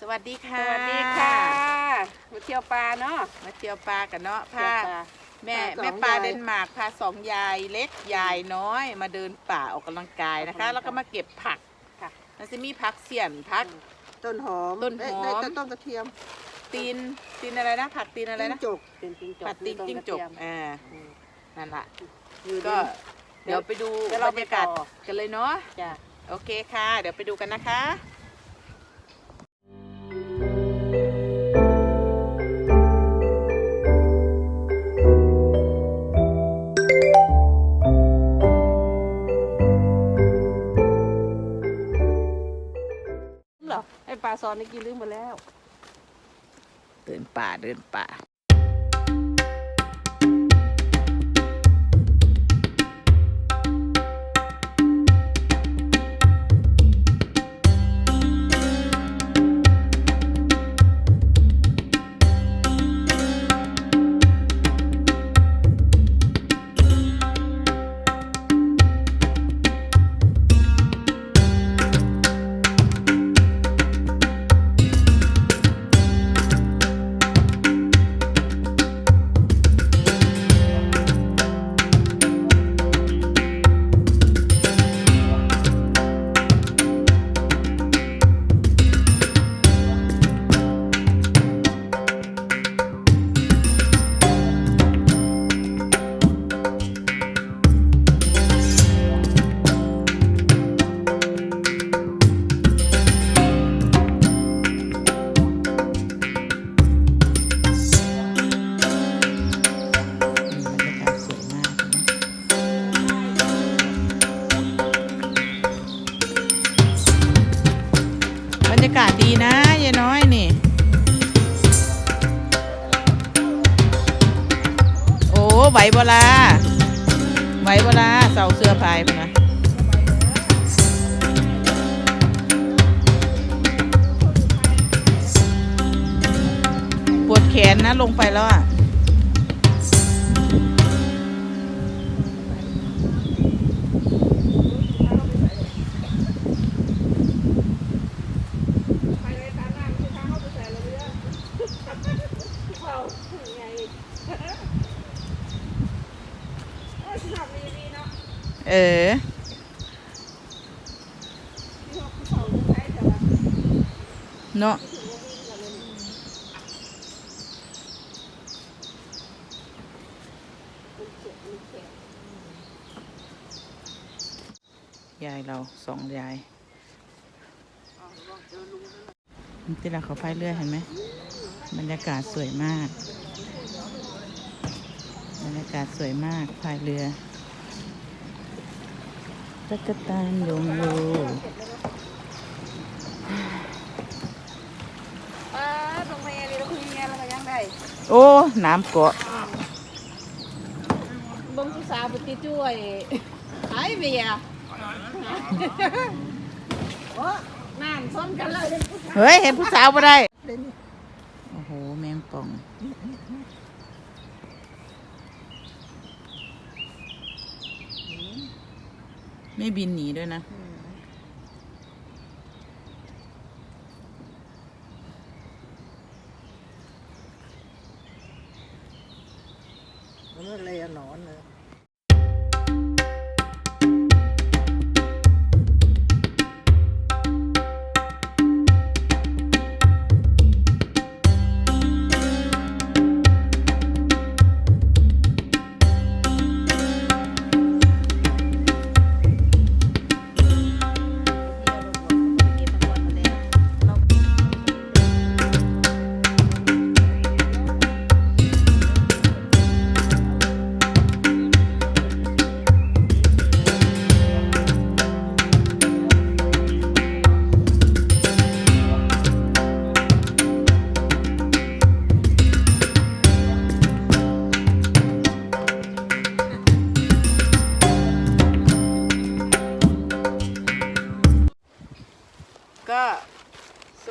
สวัสดีสค่ะวัสดีค่ะมาเที่ยวปลาเนาะมาเที่ยวปลากันเนาะเที่พายวปลาแม่พาสองแม่ปลายายเดนมาร์กพาสองยายเล็กยายน้อย มาเดินป่าออกกำลังกายนะคะออกกำลังกายแล้วก็มาเก็บผักค่ะมันจะมีผักเสียนผัก ต้นหอมต้นหอมเอ้ยได้ต้นกระเทียม ตีนตีนอะไรนะ ผักตีนอะไรนะจิ้งจกเป็นจิ้งจกผักตีนต้จิ้งจกระเทียมอ่าอืมนั่นแหละอยู่ก็เดี๋เดี๋ยยววไปดูเดี๋ยวบเรารไปรยากาศต่อกันเลยเนาะจ้ะโอเคค่ะ เดี๋ยวไปดูกันนะคะ ปลาซอนนี่กินลืมหมดแล้ว เดินป่าเดินป่า รยากาศดีนะยายน้อยนี่ โอ้ไหวบลาไหวบลาเสาเสื้อพายพนนะปวดแขนนะลงไปแล้วอะ เออ เนาะยายเราสองยายที่เราเขาพายเรือเห็นไหมบรรยากาศสวยมาก บรรยากาศสวยมากพายเรือ ตักตานยงโลปลาตรงไปอะไรเราคุยงานเราก็ยังได้โอ้ น้ำเกาะเบิ้งผู้สาวปฏิช่วยหายเบียร์โอ้นั่นซ้อนกันเลยเฮ้ย เห็นผู้สาวบ่ได้ โอ้โห แมงป่อง ไม่บินหนีด้วยนะ มันเลยนอนเลย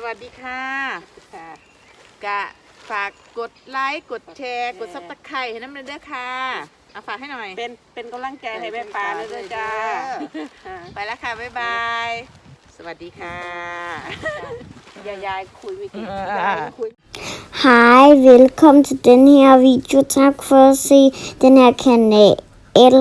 วัสดีค่ะ ค่ะ กะฝากกดไลค์กดแชร์กดซับสไครต์ให้น้ำเนยเด้อค่ะเอาฝากให้หน่อย เป็นเป็นกำลังใจให้แม่ปลาเลยด้วยจ้าไปแล้วค่ะ บ๊ายบาย สวัสดีค่ะจ้ายายายคุยไม่เก่งอ่ายายคุย Hej, velkommen til den her video. Tak for at se den her kanal.